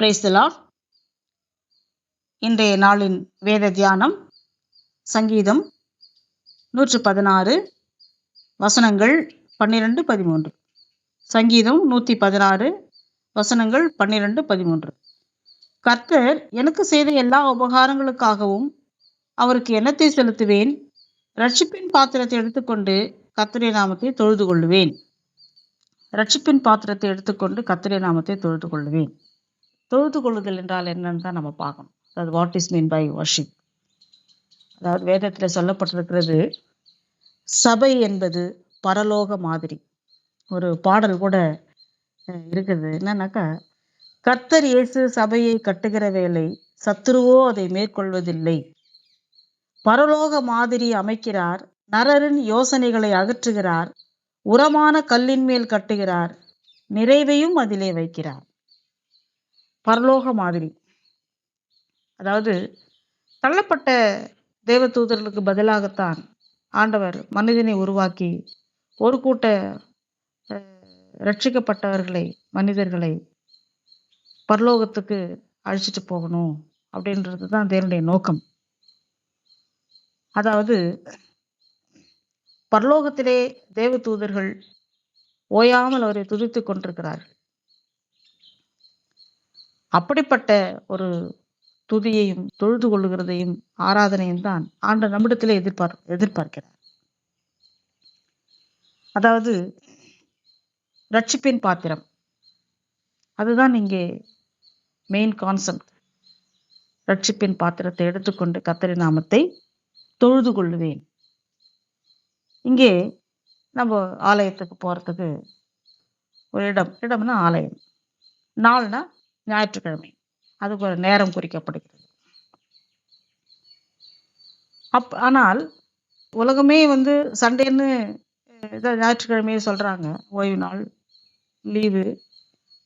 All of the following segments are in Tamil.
பிரைஸ் இன்றைய நாளின் வேத தியானம் சங்கீதம் நூற்று பதினாறு வசனங்கள் பன்னிரெண்டு பதிமூன்று. சங்கீதம் நூற்றி பதினாறு வசனங்கள் பன்னிரெண்டு பதிமூன்று. கர்த்தர் எனக்கு செய்த எல்லா உபகாரங்களுக்காகவும் அவருக்கு எண்ணத்தை செலுத்துவேன்? ரட்சிப்பின் பாத்திரத்தை எடுத்துக்கொண்டு கர்த்தருடைய நாமத்தை தொழுது கொள்ளுவேன் ரட்சிப்பின் பாத்திரத்தை எடுத்துக்கொண்டு கத்திரை நாமத்தை தொழுது கொள்ளுவேன் தொழுது கொள்ளுதல் என்றால் என்னன்னு தான் நம்ம பார்க்கணும். அதாவது what is mean by worship அதாவது வேதத்தில் சொல்லப்பட்டிருக்கிறது சபை என்பது பரலோக மாதிரி. ஒரு பாடல் கூட இருக்குது. என்னன்னாக்கா கர்த்தர் இயேசு சபையை கட்டுகிற வேலை சத்துருவோ அதை மேற்கொள்வதில்லை. பரலோக மாதிரி அமைக்கிறார் நரரின் யோசனைகளை அகற்றுகிறார் உரமான கல்லின் மேல் கட்டுகிறார் நிறைவையும் அதிலே வைக்கிறார். பரலோக மாதிரி. அதாவது தள்ளப்பட்ட தேவதூதர்களுக்கு பதிலாகத்தான் ஆண்டவர் மனிதனை உருவாக்கி ஒரு கூட்ட ரட்சிக்கப்பட்டவர்களை மனிதர்களை பரலோகத்துக்கு அழிச்சிட்டு போகணும் அப்படின்றது தான் தேவனுடைய நோக்கம். அதாவது பரலோகத்திலே தேவதூதர்கள் ஓயாமல் அவரை துதித்து கொண்டிருக்கிறார்கள். அப்படிப்பட்ட ஒரு துதியையும் தொழுது கொள்ளுகிறதையும் ஆராதனையும் தான் ஆண்டு நம்மிடத்திலே எதிர்பார் எதிர்பார்க்கிறார். அதாவது ரட்சிப்பின் பாத்திரம். அதுதான் இங்கே மெயின் கான்செப்ட் ரட்சிப்பின் பாத்திரத்தை எடுத்துக்கொண்டு கத்தரி நாமத்தை தொழுது கொள்ளுவேன். இங்கே நம்ம ஆலயத்துக்கு போகிறதுக்கு ஒரு இடம். இடம்னா ஆலயம். நாள்னா ஞாயிற்றுக்கிழமை. அதுக்கு ஒரு நேரம் குறிக்கப்படுகிறது. அப் ஆனால் உலகமே வந்து சண்டேன்னு இதை ஞாயிற்றுக்கிழமையே சொல்கிறாங்க ஓய்வு நாள் லீவு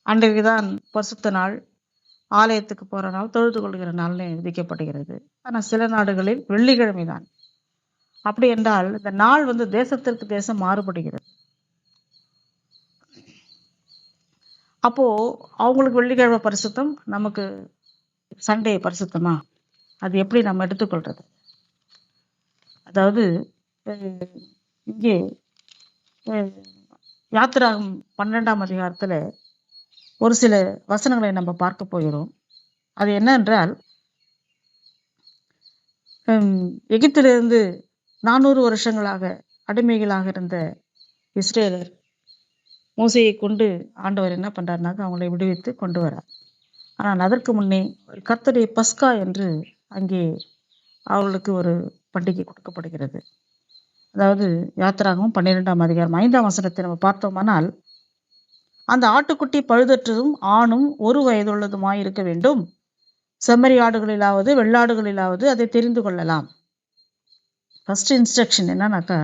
அன்றைக்கு தான் பசுத்த நாள் ஆலயத்துக்கு போகிற நாள் தொழுது கொள்கிற நாள்னு விதிக்கப்படுகிறது. ஆனால் சில நாடுகளில் வெள்ளிக்கிழமை தான் அப்படி என்றால் இந்த நாள் வந்து தேசத்திற்கு தேசம் மாறுபடுகிறது. அப்போது அவங்களுக்கு வெள்ளிக்கிழமை பரிசுத்தம் நமக்கு சண்டே பரிசுத்தமா? அது எப்படி நம்ம எடுத்துக்கொள்றது? அதாவது இங்கே யாத்திராகும் பன்னெண்டாம் அதிகாரத்தில் ஒரு சில வசனங்களை நம்ம பார்க்க போகிறோம். அது என்னென்றால் எகிப்திலிருந்து நானூறு வருஷங்களாக அடிமைகளாக இருந்த இஸ்ரேலர் மூசையை கொண்டு ஆண்டவர் என்ன பண்ணுறாருனாக்கா அவங்களை விடுவித்து கொண்டு வரார். ஆனால் அதற்கு முன்னே கர்த்தருடைய பஸ்கா என்று அங்கே அவர்களுக்கு ஒரு பண்டிகை கொடுக்கப்படுகிறது. அதாவது யாத்திராகவும் பன்னிரெண்டாம் அதிகாரம் ஐந்தாம் வசனத்தை நம்ம பார்த்தோமானால் அந்த ஆட்டுக்குட்டி பழுதற்றதும் ஆணும் ஒரு வயதுள்ளதுமாய் இருக்க வேண்டும். செம்மறி ஆடுகளிலாவது வெள்ளாடுகளிலாவது அதை தெரிந்து கொள்ளலாம். ஃபர்ஸ்ட் இன்ஸ்ட்ரக்ஷன் என்னன்னாக்கா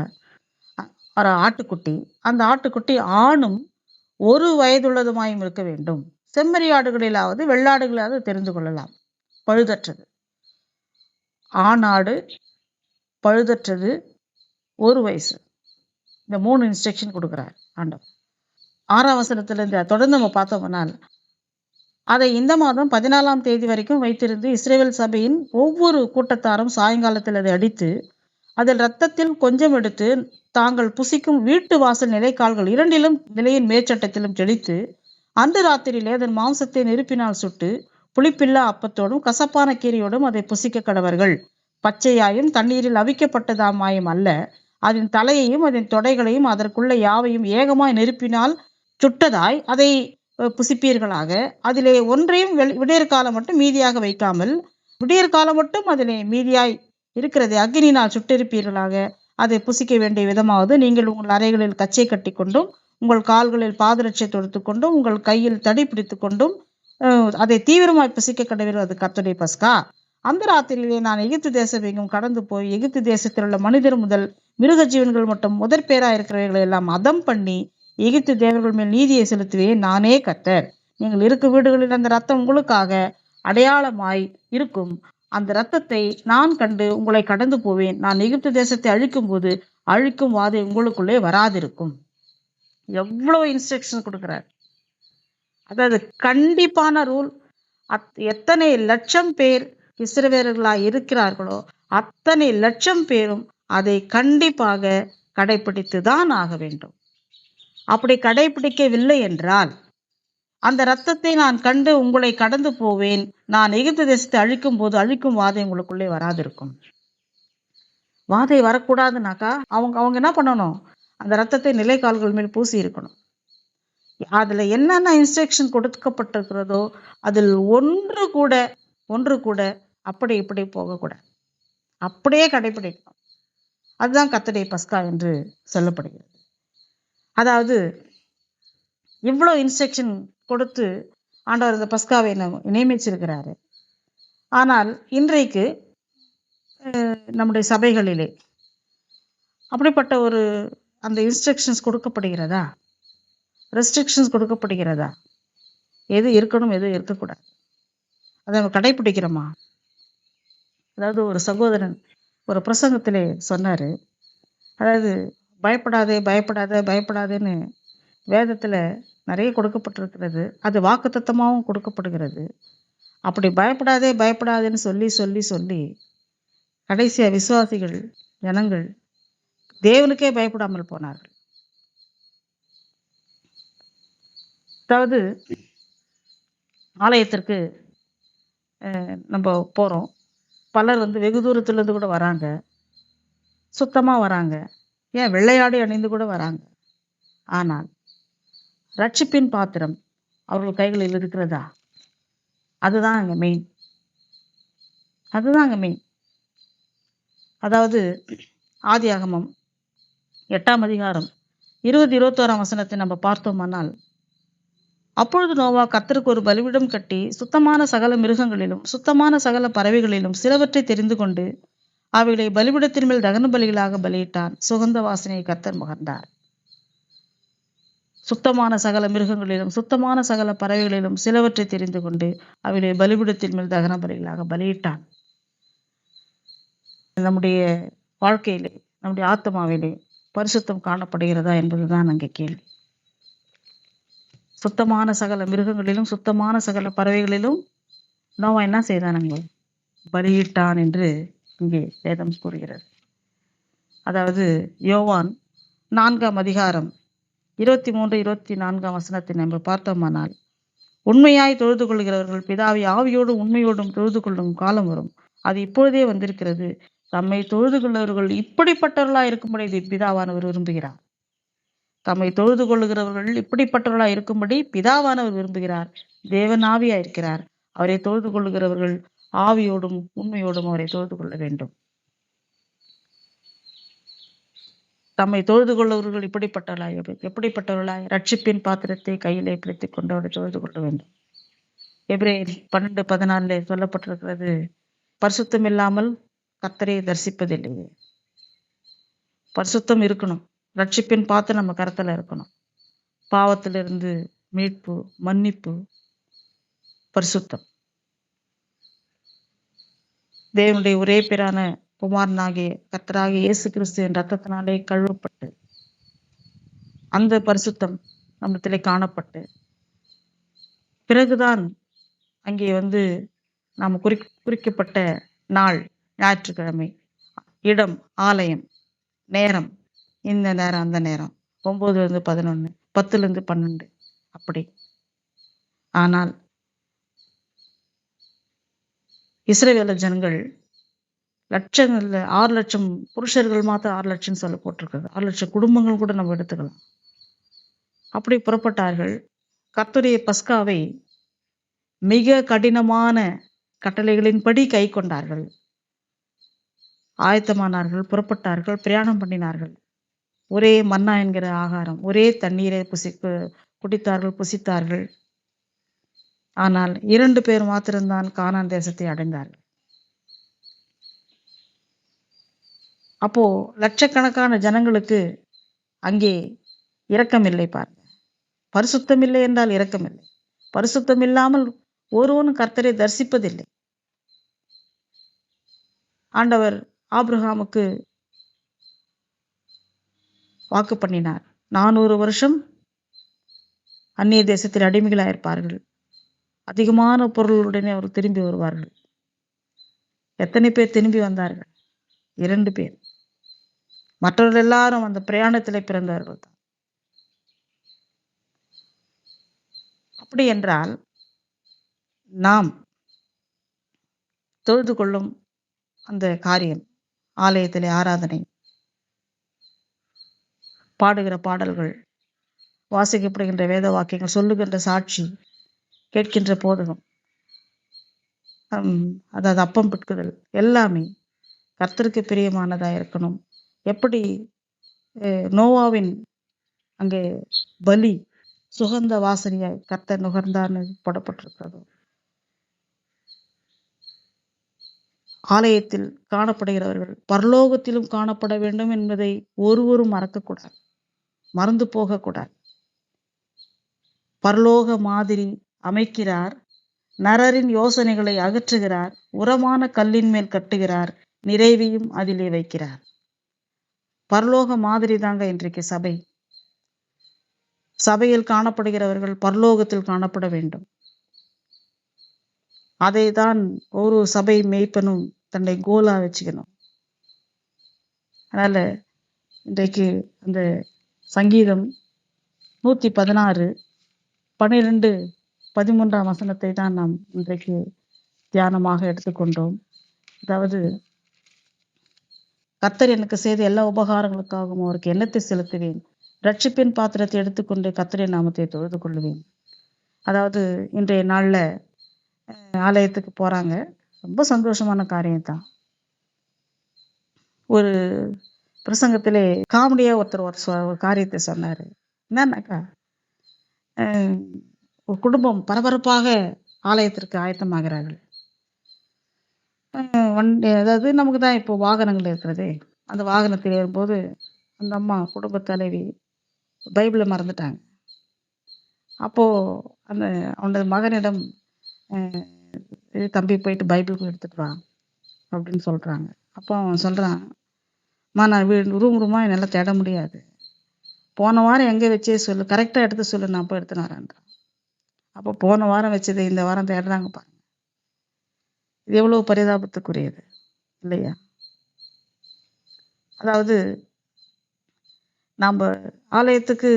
ஒரு ஆட்டுக்குட்டி. அந்த ஆட்டுக்குட்டி ஆணும் ஒரு வயதுள்ளதுமாயும் இருக்க வேண்டும். செம்மறி ஆடுகளிலாவது வெள்ளாடுகளாவது தெரிந்து கொள்ளலாம். பழுதற்றது. ஆணாடு பழுதற்றது ஒரு வயசு. இந்த மூணு இன்ஸ்ட்ரக்ஷன் கொடுக்குறார் ஆண்டவர். ஆறாம் வசனத்திலிருந்து தொடர்ந்து நம்ம பார்த்தோம்னால் அதை இந்த மாதம் பதினாலாம் தேதி வரைக்கும் வைத்திருந்து இஸ்ரேல் சபையின் ஒவ்வொரு கூட்டத்தாரும் சாயங்காலத்தில் அதை அடித்து அதில் ரத்தத்தில் கொஞ்சம் எடுத்து தாங்கள் புசிக்கும் வீட்டு வாசல் நிலைக்கால்கள் இரண்டிலும் நிலையின் மேற்சட்டத்திலும் தெளித்து அந்த ராத்திரியிலே அதன் மாம்சத்தை நெருப்பினால் சுட்டு புளிப்பில்லா அப்பத்தோடும் கசப்பான கீரையோடும் அதை புசிக்க கடவர்கள். பச்சையாயும் தண்ணீரில் அவிக்கப்பட்டதாமாயும் அல்ல. அதன் தலையையும் அதன் தொடைகளையும் அதற்குள்ள யாவையும் ஏகமாய் நெருப்பினால் சுட்டதாய் அதை புசிப்பீர்களாக. அதிலே ஒன்றையும் வெள்- விடியற்காலம் மட்டும் மீதியாக வைக்காமல் விடியற்காலம் மட்டும் அதிலே மீதியாய் இருக்கிறதை அக்னியினால் சுட்டிருப்பீர்களாக. அதை புசிக்க வேண்டிய விதமாவது நீங்கள் உங்கள் அறைகளில் கச்சை கட்டி கொண்டும் உங்கள் கால்களில் பாதரட்சை தொடுத்து கொண்டும் உங்கள் கையில் தடி பிடித்து கொண்டும் அஹ், அதை தீவிரமாய் புசிக்க கடவீர்கள். அது கர்த்தருடைய பஸ்கா. அந்த ராத்திரியிலே நான் எகிப்து தேசம் எங்கும் கடந்து போய் எகிப்து தேசத்தில் உள்ள மனிதர் முதல் மிருக ஜீவன்கள் மட்டும் முதற் பேராக இருக்கிறவர்களை எல்லாம் அதம் பண்ணி எகிப்து தேவர்கள் மேல் நீதியை செலுத்துவேன். நானே கத்தர் நீங்கள் இருக்கும் வீடுகளில் அந்த ரத்தம் உங்களுக்காக அடையாளமாய் இருக்கும். அந்த இரத்தத்தை நான் கண்டு உங்களை கடந்து போவேன். நான் எகிப்து தேசத்தை அழிக்கும் போது அழிக்கும் வாதை உங்களுக்குள்ளே வராதிருக்கும். எவ்வளவு இன்ஸ்ட்ரக்ஷன் கொடுக்குறார். அதாவது கண்டிப்பான ரூல் அத் எத்தனை லட்சம் பேர் இஸ்ரவேலர்களாய் இருக்கிறார்களோ அத்தனை லட்சம் பேரும் அதை கண்டிப்பாக கடைபிடித்து தான் ஆக வேண்டும். அப்படி கடைபிடிக்கவில்லை என்றால் அந்த ரத்தத்தை நான் கண்டு உங்களை கடந்து போவேன். நான் எகிப்து தேசத்தை அழிக்கும் போது அழிக்கும் வாதை உங்களுக்குள்ளே வராதிருக்கும். வாதை வரக்கூடாதுனாக்கா அவங்க அவங்க என்ன பண்ணணும்? அந்த ரத்தத்தை நிலைக்கால்கள் மேல் பூசி இருக்கணும். அதில் என்னென்ன இன்ஸ்ட்ரக்ஷன் கொடுக்கப்பட்டிருக்கிறதோ அதில் ஒன்று கூட ஒன்று கூட அப்படி இப்படி போகக்கூடாது. அப்படியே கடைபிடிக்கணும். அதுதான் கத்தடை பஸ்கா என்று சொல்லப்படுகிறது. அதாவது இவ்வளோ இன்ஸ்ட்ரக்ஷன் கொடுத்து ஆண்டவர் இந்த பஸ்காவை நம் நியமிச்சிருக்கிறாரு. ஆனால் இன்றைக்கு நம்முடைய சபைகளிலே அப்படிப்பட்ட ஒரு அந்த இன்ஸ்ட்ரக்ஷன்ஸ் கொடுக்கப்படுகிறதா? ரெஸ்ட்ரிக்ஷன்ஸ் கொடுக்கப்படுகிறதா? எது இருக்கணும் எது இருக்கக்கூடாது? அதை நம்ம கடைப்பிடிக்கிறோமா? அதாவது ஒரு சகோதரன் ஒரு பிரசங்கத்திலே சொன்னார். அதாவது பயப்படாதே பயப்படாத பயப்படாதேன்னு வேதத்தில் நிறைய கொடுக்கப்பட்டிருக்கிறது. அது வாக்குத்தத்தமாகவும் கொடுக்கப்படுகிறது. அப்படி பயப்படாதே பயப்படாதேன்னு சொல்லி சொல்லி சொல்லி கடைசியாக விசுவாசிகள் ஜனங்கள் தேவனுக்கே பயப்படாமல் போனார்கள். அதாவது ஆலயத்திற்கு நம்ம போகிறோம் பலர் வந்து வெகு தூரத்துலேருந்து கூட வராங்க. சுத்தமாக வராங்க. ஏன் வெள்ளையாடி அணிந்து கூட வராங்க. ஆனால் ரட்சிப்பின் பாத்திரம். அவர்கள் கைகளில் இருக்கிறதா? அதுதான் அங்கே மெயின் அதுதான் அங்கே மெயின் அதாவது ஆதியாகமம் எட்டாம் அதிகாரம். இருபது இருபத்தோராம் வசனத்தை நம்ம பார்த்தோமானால் அப்பொழுது நோவா கர்த்தருக்கு ஒரு பலிவிடம் கட்டி சுத்தமான சகல மிருகங்களிலும் சுத்தமான சகல பறவைகளிலும் சிலவற்றை தெரிந்து கொண்டு அவைகளை பலிபிடத்தின் மேல் தகன பலிகளாக பலியிட்டான். சுகந்த வாசனையை கர்த்தர் முகர்ந்தார் சுத்தமான சகல மிருகங்களிலும் சுத்தமான சகல பறவைகளிலும் சிலவற்றை தெரிந்து கொண்டு அவைகளை பலிபிடத்தின் மேல் தகன பலிகளாக பலியிட்டான். நம்முடைய வாழ்க்கையிலே நம்முடைய ஆத்மாவிலே பரிசுத்தம் காணப்படுகிறதா என்பதுதான் அங்கே கேள்வி. சுத்தமான சகல மிருகங்களிலும் சுத்தமான சகல பறவைகளிலும் நோவா என்ன செய்தான் அங்கே? பலியிட்டான் என்று இங்கே வேதம் கூறுகிறது. அதாவது யோவான் நான்காம் அதிகாரம் இருபத்தி மூன்று இருபத்தி நான்காம் வசனத்தை நம்ம பார்த்தோமானால் உண்மையாய் தொழுது கொள்கிறவர்கள் பிதாவை ஆவியோடும் உண்மையோடும் தொழுது கொள்ளும் காலம் வரும். அது இப்பொழுதே வந்திருக்கிறது. தம்மை தொழுது கொள்ளவர்கள் இப்படிப்பட்டவர்களாய் இருக்கும்படி இதை பிதாவானவர் விரும்புகிறார். தம்மை தொழுது கொள்ளுகிறவர்கள் இப்படிப்பட்டவர்களாய் இருக்கும்படி பிதாவானவர் விரும்புகிறார். தேவன் ஆவியா இருக்கிறார் அவரை தொழுது கொள்ளுகிறவர்கள் ஆவியோடும் உண்மையோடும் அவரை தொழுது கொள்ள வேண்டும். தம்மை தொழுது கொள்ளுவர்கள் இப்படிப்பட்டவர்களாய் எப்படிப்பட்டவர்களாய்? ரட்சிப்பின் பாத்திரத்தை கையிலே பிடித்துக் கொண்டு அவரை தொழுது கொள்ள வேண்டும். எப்ரேல் பன்னெண்டு பதினாலுல சொல்லப்பட்டிருக்கிறது பரிசுத்தம் இல்லாமல் கர்த்தரை தரிசிப்பதில்லையே பரிசுத்தம் இருக்கணும். ரட்சிப்பின் பாத்திரம் நம்ம கரத்துல இருக்கணும். பாவத்திலிருந்து மீட்பு மன்னிப்பு பரிசுத்தம். தேவனுடைய ஒரே பேரான குமாரனாகிய கர்த்தராகிய இயேசு கிறிஸ்துவின் ரத்தத்தினாலே கழுவப்பட்டு அந்த பரிசுத்தம் நம்மத்திலே காணப்பட்டு பிறகுதான் அங்கே வந்து நாம் குறி குறிக்கப்பட்ட நாள் ஞாயிற்றுக்கிழமை இடம் ஆலயம் நேரம் இந்த நேரம் அந்த நேரம் ஒன்பதுலேருந்து பதினொன்று பத்துலேருந்து பன்னெண்டு அப்படி. ஆனால் இஸ்ரேவேல ஜனங்கள் லட்சங்கள்ல ஆறு லட்சம் புருஷர்கள் மாத்திரம் ஆறு லட்சம் சொல்ல போட்டிருக்காங்க. ஆறு லட்சம் குடும்பங்கள் கூட நம்ம எடுத்துக்கலாம். அப்படி புறப்பட்டார்கள். கர்த்தருடைய பஸ்காவை மிக கடினமான கட்டளைகளின்படி கை கொண்டார்கள். ஆயத்தமானார்கள் புறப்பட்டார்கள் பிரயாணம் பண்ணினார்கள். ஒரே மன்னா என்கிற ஆகாரம் ஒரே தண்ணீரை புசி குடித்தார்கள் புசித்தார்கள். ஆனால் இரண்டு பேர் மாத்திரம்தான் கானான் தேசத்தை அடைந்தார்கள். அப்போ லட்சக்கணக்கான ஜனங்களுக்கு அங்கே இரக்கமில்லை பாருங்க. பரிசுத்தம் இல்லை என்றால் இரக்கமில்லை. பரிசுத்தம் இல்லாமல் ஒருவனும் கர்த்தரை தரிசிப்பதில்லை. ஆண்டவர் ஆபிரகாமுக்கு வாக்கு பண்ணினார். நானூறு வருஷம் அந்நிய தேசத்தில் அடிமைகளாயிருப்பார்கள். அதிகமான பொருளுடனே அவர் திரும்பி வருவார்கள். எத்தனை பேர் திரும்பி வந்தார்கள்? இரண்டு பேர். மற்றவர்கள் எல்லாரும் அந்த பிரயாணத்திலே பிறந்தவர்கள் தான். அப்படி என்றால் நாம் தொழுது கொள்ளும் அந்த காரியம் ஆலயத்திலே ஆராதனை பாடுகிற பாடல்கள் வாசிக்கப்படுகின்ற வேத வாக்கியங்கள் சொல்லுகின்ற சாட்சி கேட்கின்ற போதகம் ஹம், அதாவது அப்பம் பிட்குதல் எல்லாமே கர்த்தருக்கு பிரியமானதா இருக்கணும். எப்படி நோவாவின் அங்கே பலி சுகந்த வாசனையாய் கர்த்தர் நுகர்ந்தார்னு போடப்பட்டிருக்கிறது. ஆலயத்தில் காணப்படுகிறவர்கள் பரலோகத்திலும் காணப்பட வேண்டும் என்பதை ஒருவரும் மறக்கக்கூடாது மறந்து போகக்கூடாது. பரலோக மாதிரி அமைக்கிறார் நரரின் யோசனைகளை அகற்றுகிறார் உரமான கல்லின் மேல் கட்டுகிறார் நிறைவையும் அதிலே வைக்கிறார். பரலோக மாதிரி தாங்க இன்றைக்கு சபை. சபையில் காணப்படுகிறவர்கள் பரலோகத்தில் காணப்பட வேண்டும். அதை தான் ஒரு சபை மேய்ப்பனும் தன்னை கோலா வச்சுக்கணும். அதனால இன்றைக்கு அந்த சங்கீதம் நூத்தி பதினாறு பன்னிரெண்டு பதிமூன்றாம் வசனத்தை தான் நாம் இன்றைக்கு தியானமாக எடுத்துக்கொண்டோம். அதாவது கத்தர் எனக்கு செய்த எல்லா உபகாரங்களுக்காகவும் அவருக்கு எண்ணத்தை செலுத்துவேன்? ரட்சிப்பின் பாத்திரத்தை எடுத்துக்கொண்டு கத்தரின் நாமத்தை தொழுது கொள்ளுவேன். அதாவது இன்றைய நாள்ல ஆலயத்துக்கு போறாங்க. ரொம்ப சந்தோஷமான காரியம் தான். ஒரு பிரசங்கத்திலே காமெடியா ஒருத்தர் ஒரு ஒரு காரியத்தை சொன்னார். என்னன்னாக்கா ஒரு குடும்பம் பரபரப்பாக ஆலயத்திற்கு ஆயத்தமாகிறார்கள். அஹ், வண்டி அதாவது நமக்கு தான் இப்போ வாகனங்கள் இருக்கிறதே. அந்த வாகனத்தில் ஏறும்போது அந்த அம்மா குடும்ப தலைவி பைபிளை மறந்துட்டாங்க. அப்போ அந்த அவனது மகனிடம் இது தம்பி போயிட்டு பைபிள் எடுத்துட்டு வா அப்படின்னு சொல்றாங்க. அப்போ அவன் சொல்றான் அம்மா நான் வீடு ரூம் ரூமா என்னால் தேட முடியாது. போன வாரம் எங்கே வச்சே சொல்லு கரெக்டாக எடுத்து சொல்லு நான் போய் எடுத்துன்னு வரேன்றான். அப்போ போன வாரம் வச்சது இந்த வாரம் தேடுறாங்க பாருங்க. இது எவ்வளவு பரிதாபத்துக்குரியது இல்லையா? அதாவது நாம் ஆலயத்துக்கு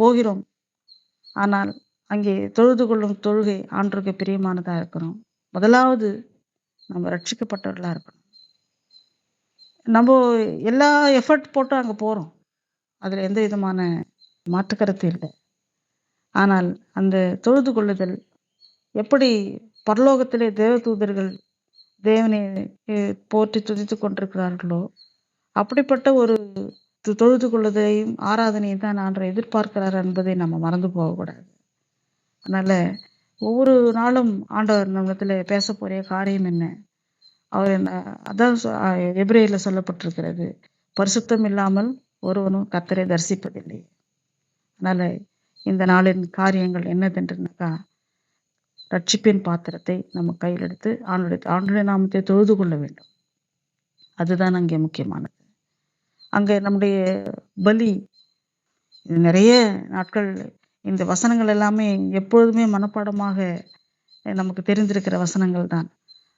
போகிறோம் ஆனால் அங்கே தொழுது கொள்ளும் தொழுகை ஆண்டுக்கு பிரியமானதாக இருக்கணும் முதலாவது நம்ம ரட்சிக்கப்பட்டவர்களாக இருக்கணும். நம்ம எல்லா எஃபர்ட் போட்டு அங்கே போகிறோம் அதில் எந்த விதமான மாற்றுக்கருத்து இல்லை. ஆனால் அந்த தொழுது கொள்ளுதல் எப்படி பரலோகத்திலே தேவதூதர்கள் தேவனை போற்றி துதித்து கொண்டிருக்கிறார்களோ? அப்படிப்பட்ட ஒரு தொழுது கொள்ளதையும் ஆராதனையும் தான் ஆண்டவர் எதிர்பார்க்கிறார் என்பதை நம்ம மறந்து போகக்கூடாது. அதனால ஒவ்வொரு நாளும் ஆண்டவர் நம்மளத்துல பேச போற காரியம் என்ன? அவர் என்ன அதான் சொ- சொல்லப்பட்டிருக்கிறது. பரிசுத்தம் இல்லாமல் ஒருவனும் கத்தரை தரிசிப்பதில்லை. அதனால இந்த நாளின் காரியங்கள் என்னதென்றுனாக்கா ரட்சிப்பின் பாத்திரத்தை நம்ம கையில் எடுத்து ஆண்டுடைய ஆண்டுடைய நாமத்தை தொழுது கொள்ள வேண்டும். அதுதான் அங்கே முக்கியமானது. அங்கே நம்முடைய பலி நிறைய நாட்கள் இந்த வசனங்கள் எல்லாமே எப்பொழுதுமே மனப்பாடமாக நமக்கு தெரிந்திருக்கிற வசனங்கள் தான்.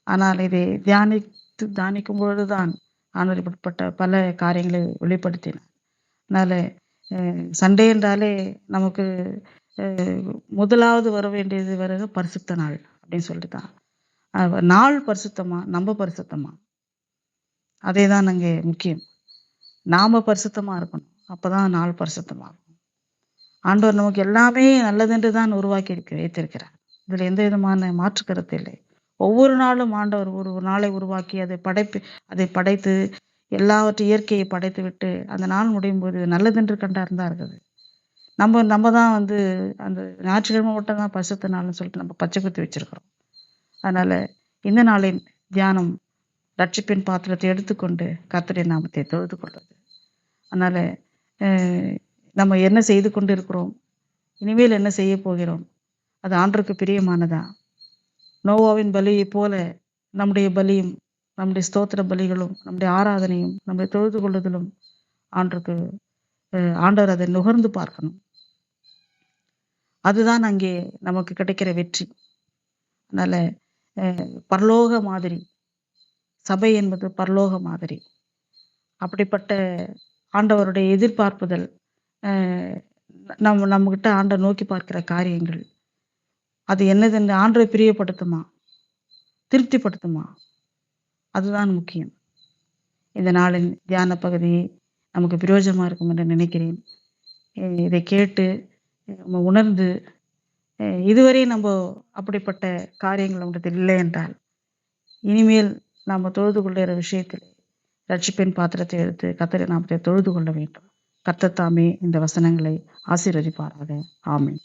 ஆனால் இதை தியானித்து தியானிக்கும் பொழுதுதான் ஆண்டவர் இப்படிப்பட்ட பல காரியங்களை வெளிப்படுத்தினார். அதனால அஹ், சண்டே என்றாலே நமக்கு முதலாவது வர வேண்டியது வருக பரிசுத்த நாள் அப்படின்னு சொல்லிட்டு தான் நாள் பரிசுத்தமா? நம்ம பரிசுத்தமா? அதே தான் அங்கே முக்கியம். நாம பரிசுத்தமா இருக்கணும். அப்பதான் நாள் பரிசுத்தமாகும். ஆண்டவர் நமக்கு எல்லாமே நல்லதென்று தான் உருவாக்கி இருக்க வைத்திருக்கிறார். இதுல எந்த விதமான மாற்று கருத்து இல்லை. ஒவ்வொரு நாளும் ஆண்டவர் ஒரு ஒரு நாளை உருவாக்கி அதை படைப்பு அதை படைத்து எல்லாவற்றையும் இயற்கையை படைத்து விட்டு அந்த நாள் முடியும் போது நல்லதென்று கண்டார் தான் இருக்குது நம்ம நம்ம தான் வந்து அந்த ஞாயிற்றுக்கிழமை மட்டும் தான் பரிசுத்த நாள்னு சொல்லிட்டு நம்ம பச்சை குத்தி வச்சிருக்கிறோம். அதனால இந்த நாளின் தியானம் ரட்சிப்பின் பாத்திரத்தை எடுத்துக்கொண்டு கர்த்தருடைய நாமத்தை தொழுது கொள்வது. அதனால நம்ம என்ன செய்து கொண்டு இருக்கிறோம் இனிமேல் என்ன செய்ய போகிறோம்? அது ஆண்டருக்கு பிரியமானதா? நோவாவின் பலியைப் போல நம்முடைய பலியும் நம்முடைய ஸ்தோத்திர பலிகளும் நம்முடைய ஆராதனையும் நம்முடைய தொழுது கொள்ளுதலும் ஆண்டருக்கு ஆண்டவர் அதை நுகர்ந்து பார்க்கணும். அதுதான் அங்கே நமக்கு கிடைக்கிற வெற்றி. அதனால் பரலோக மாதிரி சபை என்பது பரலோக மாதிரி. அப்படிப்பட்ட ஆண்டவருடைய எதிர்பார்ப்புதல் நம் நம்ம ஆண்டை நோக்கி பார்க்கிற காரியங்கள் அது என்னதுன்னு ஆண்டரை பிரியப்படுத்துமா? திருப்திப்படுத்துமா? அதுதான் முக்கியம். இந்த நாளின் தியான பகுதி நமக்கு பிரயோஜனமாக இருக்கும் என்று நினைக்கிறேன். இதை கேட்டு நம்ம உணர்ந்து இதுவரை நம்ம அப்படிப்பட்ட காரியங்கள் நம்மிடத்தில் இல்லை என்றால் இனிமேல் நாம் தொழுது கொள்ளுகிற விஷயத்தில் ரட்சிப்பின் பாத்திரத்தை எடுத்து கத்தரை நாமத்தை தொழுது கொள்ள வேண்டும். கத்தத்தாமே தாமே இந்த வசனங்களை ஆசீர்வதிப்பாராக. ஆமீன்.